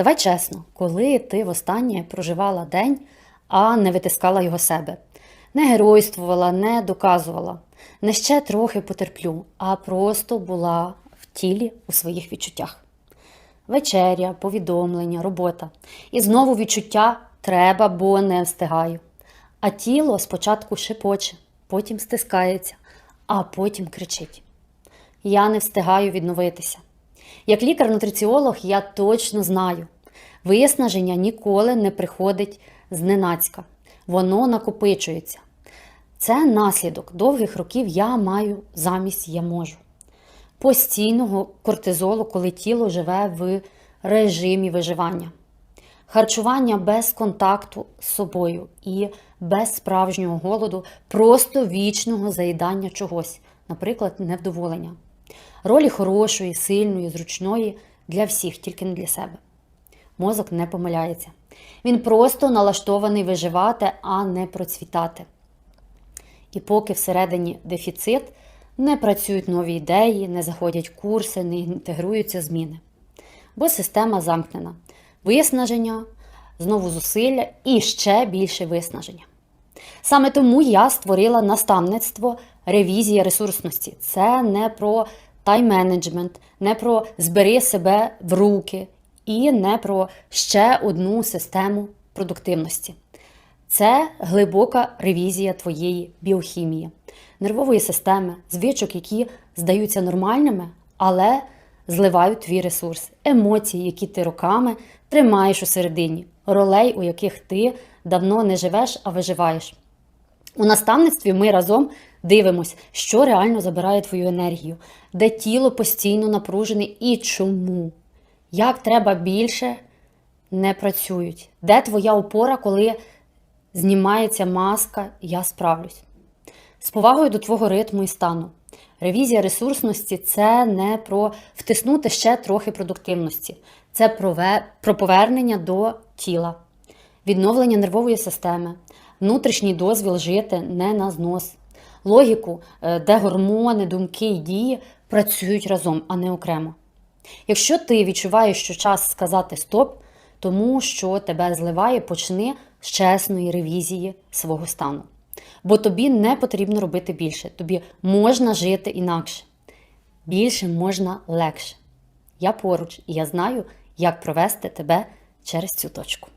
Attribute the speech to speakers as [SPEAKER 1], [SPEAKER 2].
[SPEAKER 1] Давай чесно, коли ти востаннє проживала день, а не витискала його себе, не геройствувала, не доказувала, не ще трохи потерплю, а просто була в тілі у своїх відчуттях. Вечеря, повідомлення, робота. І знову відчуття треба, бо не встигаю. А тіло спочатку шепоче, потім стискається, а потім кричить. Я не встигаю відновитися. Як лікар-нутриціолог, я точно знаю, виснаження ніколи не приходить зненацька, воно накопичується. Це наслідок довгих років я маю замість я можу. Постійного кортизолу, коли тіло живе в режимі виживання. Харчування без контакту з собою і без справжнього голоду, просто вічного заїдання чогось, наприклад, невдоволення. Ролі хорошої, сильної, зручної для всіх, тільки не для себе. Мозок не помиляється. Він просто налаштований виживати, а не процвітати. І поки всередині дефіцит, не працюють нові ідеї, не заходять курси, не інтегруються зміни. Бо система замкнена. Виснаження, знову зусилля і ще більше виснаження. Саме тому я створила наставництво ревізія ресурсності. Це не про тайм-менеджмент, не про збери себе в руки і не про ще одну систему продуктивності. Це глибока ревізія твоєї біохімії, нервової системи, звичок, які здаються нормальними, але зливають твій ресурс, емоції, які ти роками тримаєш у середині, ролей, у яких ти давно не живеш, а виживаєш. У наставництві ми разом дивимося, що реально забирає твою енергію, де тіло постійно напружене і чому. Як треба більше не працюють, де твоя опора, коли знімається маска, я справлюсь. З повагою до твого ритму і стану. Ревізія ресурсності це не про втиснути ще трохи продуктивності, це про повернення до тіла, відновлення нервової системи, внутрішній дозвіл жити не на знос, логіку, е, де гормони, думки і дії працюють разом, а не окремо. Якщо ти відчуваєш, що час сказати стоп, тому що тебе зливає, почни з чесної ревізії свого стану. Бо тобі не потрібно робити більше, тобі можна жити інакше. Більше можна легше. Я поруч і я знаю, як провести тебе через цю точку.